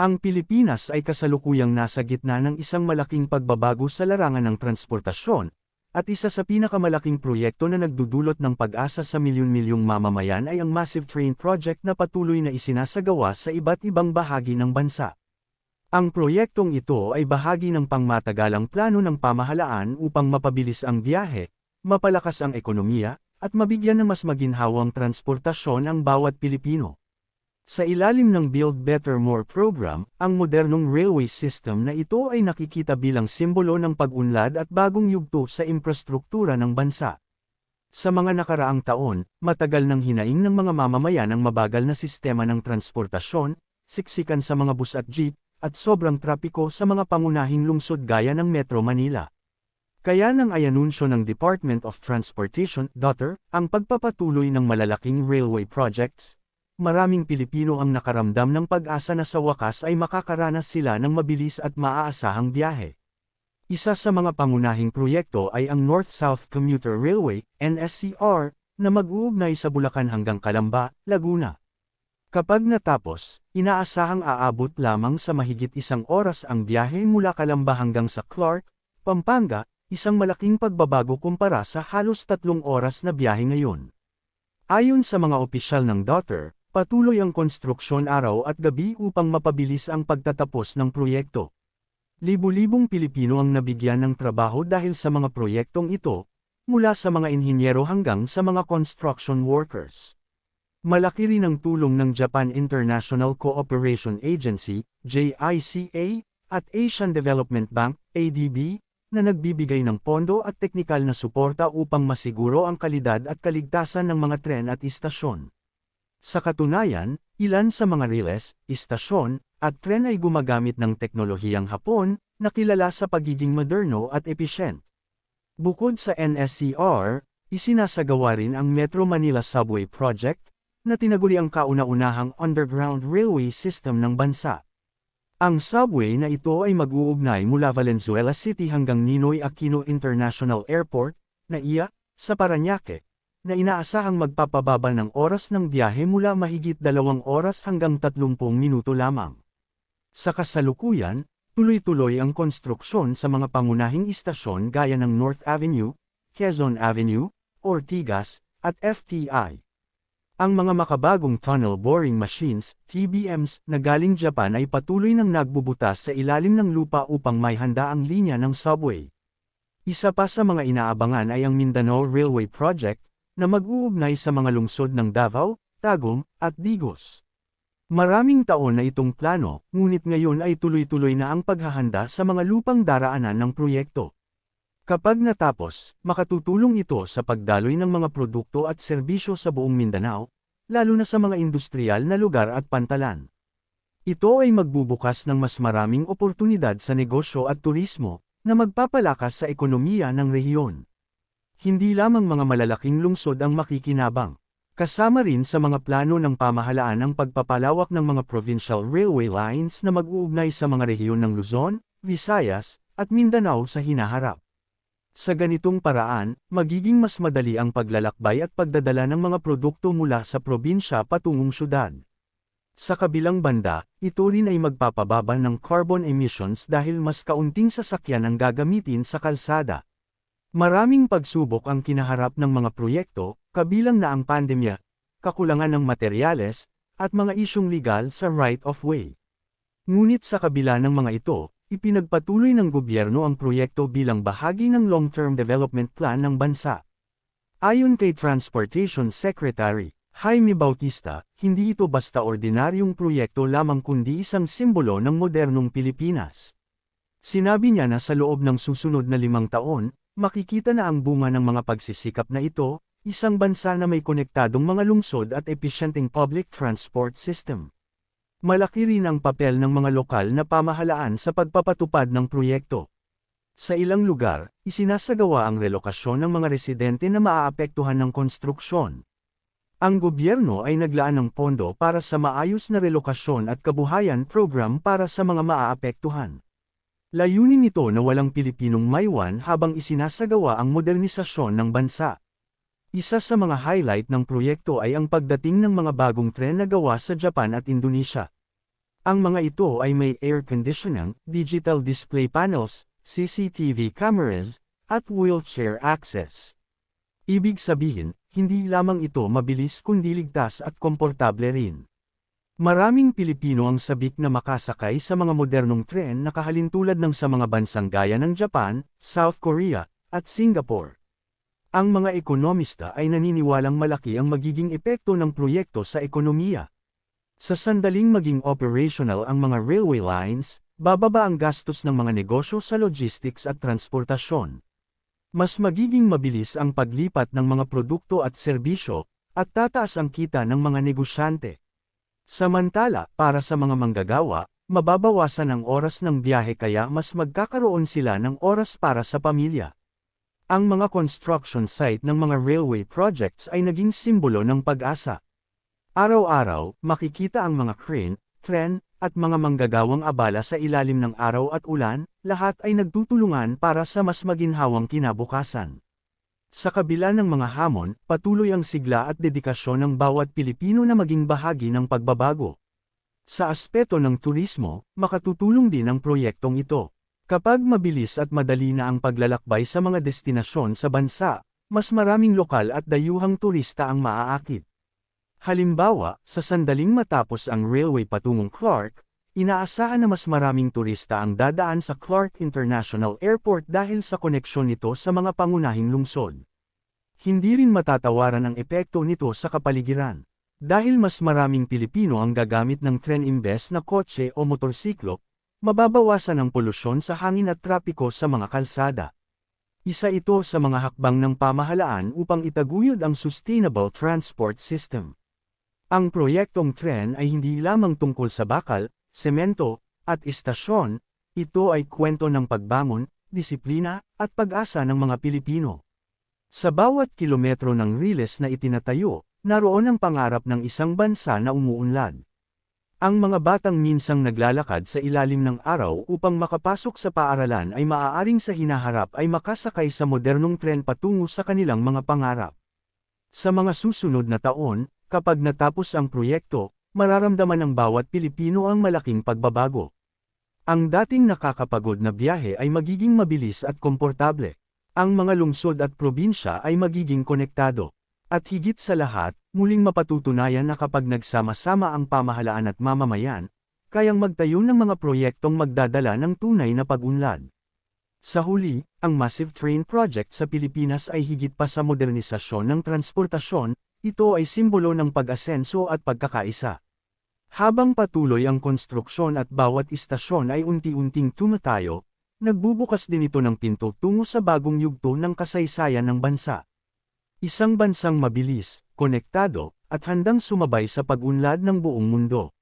Ang Pilipinas ay kasalukuyang nasa gitna ng isang malaking pagbabago sa larangan ng transportasyon, at isa sa pinakamalaking proyekto na nagdudulot ng pag-asa sa milyon-milyong mamamayan ay ang Massive Train Project na patuloy na isinasagawa sa iba't ibang bahagi ng bansa. Ang proyektong ito ay bahagi ng pangmatagalang plano ng pamahalaan upang mapabilis ang biyahe, mapalakas ang ekonomiya, at mabigyan ng mas maginhawang transportasyon ang bawat Pilipino. Sa ilalim ng Build Better More program, ang modernong railway system na ito ay nakikita bilang simbolo ng pag-unlad at bagong yugto sa infrastruktura ng bansa. Sa mga nakaraang taon, matagal nang hinaing ng mga mamamayan ang mabagal na sistema ng transportasyon, siksikan sa mga bus at jeep, at sobrang trapiko sa mga pangunahing lungsod gaya ng Metro Manila. Kaya nang ayanunsyo ng Department of Transportation, DOTR, ang pagpapatuloy ng malalaking railway projects, maraming Pilipino ang nakaramdam ng pag-asa na sa wakas ay makakaranas sila ng mabilis at maaasahang biyahe. Isa sa mga pangunahing proyekto ay ang North-South Commuter Railway, NSCR, na mag-uugnay sa Bulacan hanggang Calamba, Laguna. Kapag natapos, inaasahang aabot lamang sa mahigit isang oras ang biyahe mula Calamba hanggang sa Clark, Pampanga, isang malaking pagbabago kumpara sa halos tatlong oras na biyahe ngayon. Ayon sa mga opisyal ng DOTR, Patuloy ang konstruksyon araw at gabi upang mapabilis ang pagtatapos ng proyekto. Libu-libong Pilipino ang nabigyan ng trabaho dahil sa mga proyektong ito, mula sa mga inhinyero hanggang sa mga construction workers. Malaki rin ang tulong ng Japan International Cooperation Agency, JICA, at Asian Development Bank, ADB, na nagbibigay ng pondo at teknikal na suporta upang masiguro ang kalidad at kaligtasan ng mga tren at istasyon. Sa katunayan, ilan sa mga riles, istasyon, at tren ay gumagamit ng teknolohiyang Hapon, na kilala sa pagiging moderno at efficient. Bukod sa NSCR, isinasagawa rin ang Metro Manila Subway Project, na tinaguri ang kauna-unahang underground railway system ng bansa. Ang subway na ito ay mag-uugnay mula Valenzuela City hanggang Ninoy Aquino International Airport, na iya, sa Paranaque, na inaasahang magpapababa ng oras ng biyahe mula mahigit dalawang oras hanggang 30 minuto lamang. Sa kasalukuyan, tuloy-tuloy ang konstruksyon sa mga pangunahing istasyon gaya ng North Avenue, Quezon Avenue, Ortigas, at FTI. Ang mga makabagong tunnel boring machines, TBMs, na galing Japan ay patuloy nang nagbubutas sa ilalim ng lupa upang may handa ang linya ng subway. Isa pa sa mga inaabangan ay ang Mindanao Railway Project, na mag-uugnay sa mga lungsod ng Davao, Tagum, at Digos. Maraming taon na itong plano, ngunit ngayon ay tuloy-tuloy na ang paghahanda sa mga lupang daraanan ng proyekto. Kapag natapos, makatutulong ito sa pagdaloy ng mga produkto at serbisyo sa buong Mindanao, lalo na sa mga industrial na lugar at pantalan. Ito ay magbubukas ng mas maraming oportunidad sa negosyo at turismo, na magpapalakas sa ekonomiya ng rehiyon. Hindi lamang mga malalaking lungsod ang makikinabang. Kasama rin sa mga plano ng pamahalaan ang pagpapalawak ng mga provincial railway lines na mag-uugnay sa mga rehiyon ng Luzon, Visayas, at Mindanao sa hinaharap. Sa ganitong paraan, magiging mas madali ang paglalakbay at pagdadala ng mga produkto mula sa probinsya patungong syudad. Sa kabilang banda, ito rin ay magpapababa ng carbon emissions dahil mas kaunting sasakyan ang gagamitin sa kalsada. Maraming pagsubok ang kinaharap ng mga proyekto, kabilang na ang pandemya, kakulangan ng materyales, at mga isyong legal sa right-of-way. Ngunit sa kabila ng mga ito, ipinagpatuloy ng gobyerno ang proyekto bilang bahagi ng long-term development plan ng bansa. Ayon kay Transportation Secretary, Jaime Bautista, hindi ito basta ordinaryong proyekto lamang kundi isang simbolo ng modernong Pilipinas. Sinabi niya na sa loob ng susunod na limang taon, Makikita na ang bunga ng mga pagsisikap na ito, isang bansa na may konektadong mga lungsod at episyenteng public transport system. Malaki rin ang papel ng mga lokal na pamahalaan sa pagpapatupad ng proyekto. Sa ilang lugar, isinasagawa ang relokasyon ng mga residente na maaapektuhan ng konstruksyon. Ang gobyerno ay naglaan ng pondo para sa maayos na relokasyon at kabuhayan program para sa mga maaapektuhan. Layunin nito na walang Pilipinong maiwan habang isinasagawa ang modernisasyon ng bansa. Isa sa mga highlight ng proyekto ay ang pagdating ng mga bagong tren na gawa sa Japan at Indonesia. Ang mga ito ay may air conditioning, digital display panels, CCTV cameras, at wheelchair access. Ibig sabihin, hindi lamang ito mabilis kundi ligtas at komportable rin. Maraming Pilipino ang sabik na makasakay sa mga modernong tren na kahalintulad ng sa mga bansang gaya ng Japan, South Korea, at Singapore. Ang mga ekonomista ay naniniwalang malaki ang magiging epekto ng proyekto sa ekonomiya. Sa sandaling maging operational ang mga railway lines, bababa ang gastos ng mga negosyo sa logistics at transportasyon. Mas magiging mabilis ang paglipat ng mga produkto at serbisyo, at tataas ang kita ng mga negosyante. Samantala, para sa mga manggagawa, mababawasan ang oras ng biyahe kaya mas magkakaroon sila ng oras para sa pamilya. Ang mga construction site ng mga railway projects ay naging simbolo ng pag-asa. Araw-araw, makikita ang mga crane, tren, at mga manggagawang abala sa ilalim ng araw at ulan, lahat ay nagtutulungan para sa mas maginhawang kinabukasan. Sa kabila ng mga hamon, patuloy ang sigla at dedikasyon ng bawat Pilipino na maging bahagi ng pagbabago. Sa aspeto ng turismo, makatutulong din ang proyektong ito. Kapag mabilis at madali na ang paglalakbay sa mga destinasyon sa bansa, mas maraming lokal at dayuhang turista ang maaakit. Halimbawa, sa sandaling matapos ang railway patungong Clark, inaasahan na mas maraming turista ang dadaan sa Clark International Airport dahil sa koneksyon nito sa mga pangunahing lungsod. Hindi rin matatawaran ang epekto nito sa kapaligiran. Dahil mas maraming Pilipino ang gagamit ng tren imbes na kotse o motorsiklo, mababawasan ang polusyon sa hangin at trapiko sa mga kalsada. Isa ito sa mga hakbang ng pamahalaan upang itaguyod ang sustainable transport system. Ang proyektong tren ay hindi lamang tungkol sa bakal, semento, at istasyon, ito ay kwento ng pagbangon, disiplina, at pag-asa ng mga Pilipino. Sa bawat kilometro ng riles na itinatayo, naroon ang pangarap ng isang bansa na umuunlad. Ang mga batang minsang naglalakad sa ilalim ng araw upang makapasok sa paaralan ay maaaring sa hinaharap ay makasakay sa modernong tren patungo sa kanilang mga pangarap. Sa mga susunod na taon, Kapag natapos ang proyekto, mararamdaman ng bawat Pilipino ang malaking pagbabago. Ang dating nakakapagod na biyahe ay magiging mabilis at komportable. Ang mga lungsod at probinsya ay magiging konektado. At higit sa lahat, muling mapatutunayan na kapag nagsama-sama ang pamahalaan at mamamayan, kayang magtayo ng mga proyektong magdadala ng tunay na pag-unlad. Sa huli, ang Massive Train Project sa Pilipinas ay higit pa sa modernisasyon ng transportasyon, ito ay simbolo ng pag-asenso at pagkakaisa. Habang patuloy ang konstruksyon at bawat istasyon ay unti-unting tumatayo, nagbubukas din ito ng pinto tungo sa bagong yugto ng kasaysayan ng bansa. Isang bansang mabilis, konektado, at handang sumabay sa pag-unlad ng buong mundo.